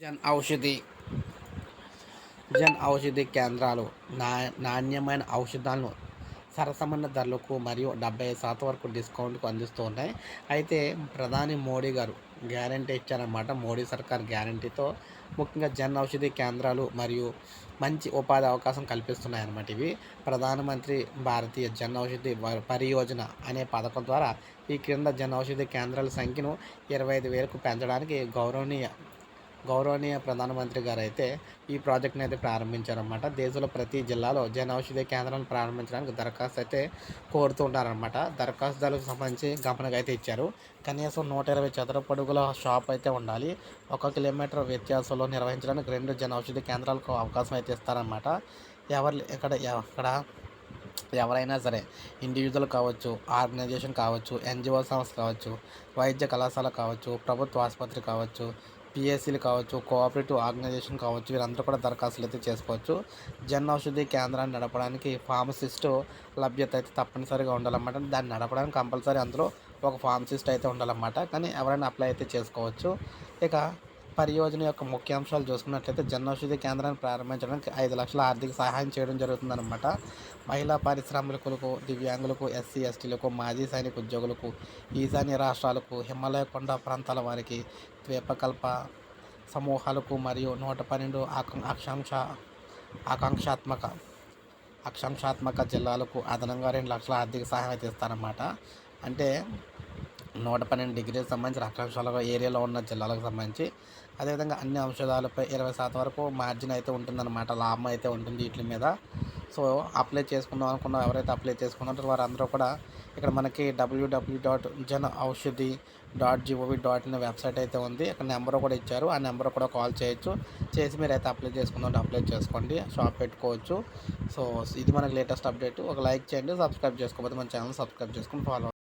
జన్ ఔషధి జన్ ఔషధి కేంద్రాలు నా నాణ్యమైన ఔషధాలను సరసమైన ధరలకు మరియు డెబ్బై శాతం వరకు డిస్కౌంట్కు అందిస్తూ ఉన్నాయి అయితే ప్రధాని మోడీ గారు గ్యారంటీ ఇచ్చారన్నమాట. మోడీ సర్కార్ గ్యారంటీతో ముఖ్యంగా జన్ ఔషధి కేంద్రాలు మరియు మంచి ఉపాధి అవకాశం కల్పిస్తున్నాయన్నమాట ఇవి. ప్రధానమంత్రి భారతీయ జన్ ఔషధి వ- పరియోజన అనే పథకం ద్వారా ఈ క్రింద జన్ ఔషధి కేంద్రాల సంఖ్యను ఇరవై ఐదు వేలకు పెంచడానికి గౌరవనీయ గౌరవనీయ ప్రధానమంత్రి గారు అయితే ఈ ప్రాజెక్ట్ని అయితే ప్రారంభించారనమాట దేశంలో ప్రతి జిల్లాలో జన ఔషధి కేంద్రాలను ప్రారంభించడానికి దరఖాస్తు అయితే కోరుతూ ఉంటారన్నమాట దరఖాస్తుదారులకు సంబంధించి గమనగా అయితే ఇచ్చారు. కనీసం నూట ఇరవై చదరపడుగుల షాప్ అయితే ఉండాలి. ఒక కిలోమీటర్ వ్యత్యాసంలో నిర్వహించడానికి రెండు జన ఔషధి కేంద్రాలకు అవకాశం అయితే ఇస్తారనమాట ఎవరు ఇక్కడ ఇక్కడ ఎవరైనా సరే ఇండివిజువల్ కావచ్చు ఆర్గనైజేషన్ కావచ్చు ఎన్జిఓ సంస్థ కావచ్చు వైద్య కళాశాల కావచ్చు ప్రభుత్వ ఆసుపత్రి కావచ్చు పిఎస్సీలు కావచ్చు కోఆపరేటివ్ ఆర్గనైజేషన్ కావచ్చు వీరందరూ కూడా దరఖాస్తులు అయితే చేసుకోవచ్చు. జన్ ఔషధి కేంద్రాన్ని నడపడానికి ఫార్మసిస్ట్ లభ్యత అయితే తప్పనిసరిగా ఉండాలన్నమాట. దాన్ని నడపడానికి కంపల్సరీ అందులో ఒక ఫార్మసిస్ట్ అయితే ఉండాలన్నమాట. కానీ ఎవరైనా అప్లై అయితే చేసుకోవచ్చు. ఇక పరియోజన యొక్క ముఖ్యాంశాలు చూసుకున్నట్లయితే జన్ కేంద్రాన్ని ప్రారంభించడానికి ఐదు లక్షల ఆర్థిక సహాయం చేయడం జరుగుతుందన్నమాట. మహిళా పారిశ్రామికులకు దివ్యాంగులకు ఎస్సీ ఎస్టీలకు మాజీ సైనిక ఉద్యోగులకు ఈశాన్య రాష్ట్రాలకు హిమాలయ కొండ ప్రాంతాల వారికి ద్వీపకల్ప సమూహాలకు మరియు నూట పన్నెండు అక్షాంశ ఆకాంక్షాత్మక అక్షాంశాత్మక జిల్లాలకు అదనంగా రెండు లక్షల ఆర్థిక సహాయం అయితే ఇస్తారన్నమాట. అంటే నూట పన్నెండు డిగ్రీలకు సంబంధించిన అక్షాంశాల ఏరియాలో ఉన్న జిల్లాలకు సంబంధించి. అదేవిధంగా అన్ని ఔషధాలపై ఇరవై శాతం వరకు మార్జిన్ అయితే ఉంటుందన్నమాట. లాభం అయితే ఉంటుంది వీటి మీద. సో అప్లై చేసుకుందాం అనుకున్న ఎవరైతే అప్లై చేసుకున్నారో వారందరూ కూడా ఇక్కడ మనకి W W dot Jan Aushadhi dot G O V dot in website అయితే ఉంది. ఇక్కడ నెంబర్ కూడా ఇచ్చారు. ఆ నెంబర్ కూడా కాల్ చేయొచ్చు. చేసి మీరు అయితే అప్లై చేసుకుందాం అప్లై చేసుకోండి. షాప్ పెట్టుకోవచ్చు. సో ఇది మనకి లేటెస్ట్ అప్డేట్. ఒక లైక్ చేయండి సబ్స్క్రైబ్ చేసుకోకపోతే మన ఛానల్ సబ్స్క్రైబ్ చేసుకుని ఫాలో